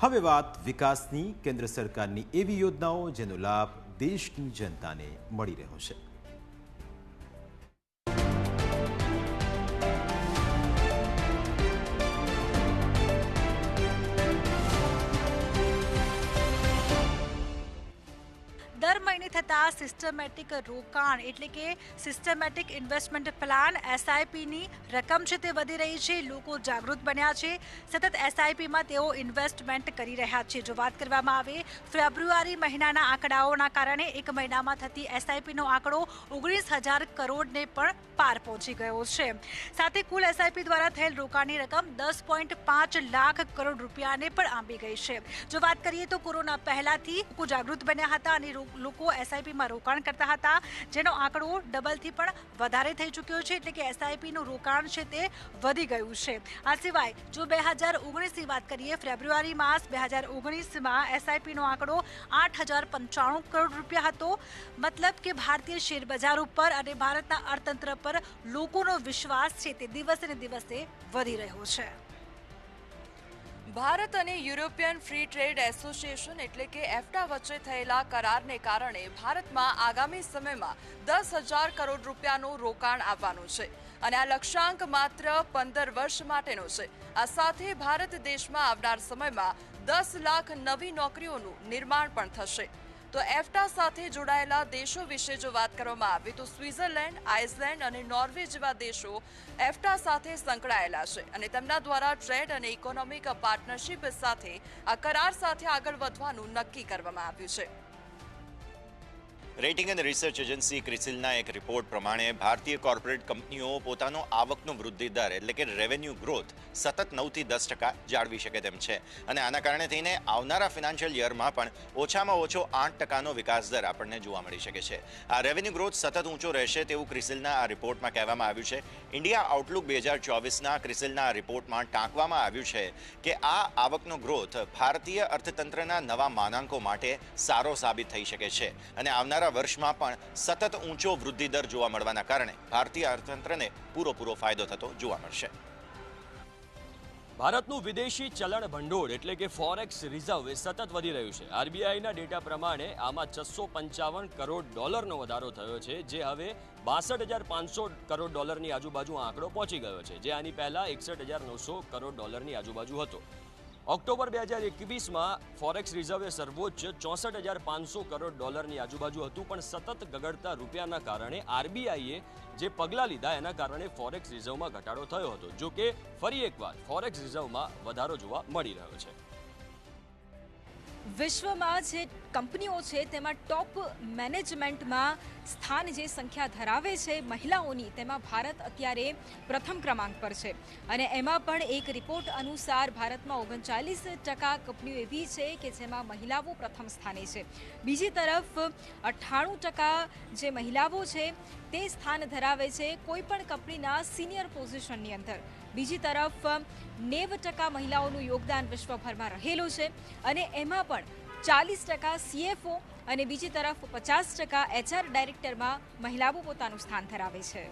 હવે વાત વિકાસની કેન્દ્ર સરકારની એવી યોજનાઓ જેનો લાભ દેશની જનતાને મળી રહ્યો છે. મહિને સિસ્ટમેટિક રોકાણ એટલે કે સિસ્ટમેટિક ઇન્વેસ્ટમેન્ટ પ્લાન એસઆઈપીની રકમ છે તે વધી રહી છે. લોકો જાગૃત બન્યા છે. સતત એસઆઈપીમાં તેઓ ઇન્વેસ્ટમેન્ટ કરી રહ્યા છે. જો વાત કરવામાં આવે, ફેબ્રુઆરી મહિનાના આંકડાઓના કારણે એક મહિનામાં થતી એસઆઈપીનો આંકડો ઓગણીસ હજાર કરોડને પણ પાર પહોંચી ગયો છે. સાથે કુલ એસઆઈપી દ્વારા થયેલ રોકાણની રકમ દસ પોઈન્ટ પાંચ લાખ કરોડ રૂપિયાને પણ આંબી ગઈ છે. જો વાત કરીએ તો કોરોના પહેલાથી લોકો જાગૃત બન્યા હતા અને લોકો લોકો એસઆઈપીમાં રોકાણ કરતા હતા. જેનો આંકડો ડબલથી પણ વધારે થઈ ચૂક્યો છે, એટલે કે એસઆઈપીનું રોકાણ છે તે વધી ગયું છે. આ સિવાય, જો બે હજાર ઓગણીસની વાત કરીએ, ફેબ્રુઆરી માસ બે હજાર ઓગણીસમાં એસઆઈપીનો આંકડો આઠ હજાર પંચાણું કરોડ રૂપિયા હતો. મતલબ કે ભારતીય શેર બજાર ઉપર અને ભારતના અર્થતંત્ર પર લોકોનો વિશ્વાસ છે તે દિવસે ને દિવસે વધી રહ્યો છે. ભારત અને યુરોપિયન ફ્રી ટ્રેડ એસોસિએશન એટલે કે એફટા વચ્ચે થયેલા કરારને કારણે ભારતમાં આગામી સમયમાં દસ હજાર કરોડ રૂપિયાનું રોકાણ આવવાનું છે. અને આ લક્ષ્યાંક માત્ર પંદર વર્ષ માટેનો છે. આ સાથે ભારત દેશમાં આવનાર સમયમાં દસ લાખ નવી નોકરીઓનું નિર્માણ પણ થશે. તો એફટા સાથે જોડાયેલા દેશો વિશે જો વાત કરવામાં આવે તો સ્વિટ્ઝરલેન્ડ, આઇસલેન્ડ અને નોર્વે જેવા દેશો એફટા સાથે સંકળાયેલા છે અને તેમના દ્વારા ટ્રેડ અને ઇકોનોમિક પાર્ટનરશિપ સાથે આ કરાર સાથે આગળ વધવાનું નક્કી કરવામાં આવ્યું છે. રેટિંગ અને રિસર્ચ એજન્સી ક્રિસિલના એક રિપોર્ટ પ્રમાણે ભારતીય કોર્પોરેટ કંપનીઓ પોતાનો આવકનો વૃદ્ધિ દર, એટલે કે રેવન્યુ ગ્રોથ સતત નવથી દસ ટકા જાળવી શકે તેમ છે. અને આના કારણે થઈને આવનારા ફિનાન્શિયલ યરમાં પણ ઓછામાં ઓછો આઠ ટકાનો વિકાસ દર આપણને જોવા મળી શકે છે. આ રેવન્યુ ગ્રોથ સતત ઊંચો રહેશે તેવું ક્રિસિલના આ રિપોર્ટમાં કહેવામાં આવ્યું છે. ઇન્ડિયા આઉટલુક બે હજાર ચોવીસના ક્રિસિલના રિપોર્ટમાં ટાંકવામાં આવ્યું છે કે આ આવકનો ગ્રોથ ભારતીય અર્થતંત્રના નવા માનાંકો માટે સારો સાબિત થઈ શકે છે. અને આવનારા વર્ષમાં પણ સતત ઊંચો વૃદ્ધિદર જોવા મળવાના કારણે ભારતીય અર્થતંત્રને પૂરો પૂરો ફાયદો થતો જોવા મળશે. ભારતનું વિદેશી ચલણ ભંડોળ એટલે કે ફોરેક્સ રિઝર્વ એ સતત વધી રહ્યું છે. આરબીઆઈના ડેટા પ્રમાણે આમાં છસો પંચાવન કરોડ ડોલરનો વધારો થયો છે, જે હવે બાસઠ હજાર પાંચસો કરોડ ડોલરની આજુબાજુ આંકડો પહોંચી ગયો છે, જે આની પહેલા એકસઠ હજાર નવસો કરોડ ડોલરની આજુબાજુ હતો. ઓક્ટોબર બે હજાર એકવીસમાં ફોરેક્સ રિઝર્વે સર્વોચ્ચ ચોસઠ હજાર પાંચસો કરોડ ડોલરની આજુબાજુ હતું, પણ સતત ગગડતા રૂપિયાના કારણે આરબીઆઈએ જે પગલાં લીધા એના કારણે ફોરેક્સ રિઝર્વમાં ઘટાડો થયો હતો. જો કે ફરી એકવાર ફોરેક્સ રિઝર્વમાં વધારો જોવા મળી રહ્યો છે. વિશ્વમાં જે કંપનીઓ છે તેમાં ટોપ મેનેજમેન્ટમાં સ્થાન જે સંખ્યા ધરાવે છે મહિલાઓની, તેમાં ભારત અત્યારે પ્રથમ ક્રમાંક પર છે. અને એમાં પણ એક રિપોર્ટ અનુસાર ભારતમાં ઓગણચાલીસ ટકા કંપનીઓ એવી છે કે જેમાં મહિલાઓ પ્રથમ સ્થાને છે. બીજી તરફ અઠ્ઠાણું ટકા જે મહિલાઓ છે તે સ્થાન ધરાવે છે કોઈ પણ કંપનીના સિનિયર પોઝિશનની અંદર. બીજી તરફ નેવ ટકા મહિલાઓનું યોગદાન વિશ્વભરમાં રહેલું છે અને એમાં પણ ચાલીસ ટકા સીએફઓ અને બીજી તરફ પચાસ ટકા એચઆર ડાયરેક્ટરમાં મહિલાઓ પોતાનું સ્થાન ધરાવે છે.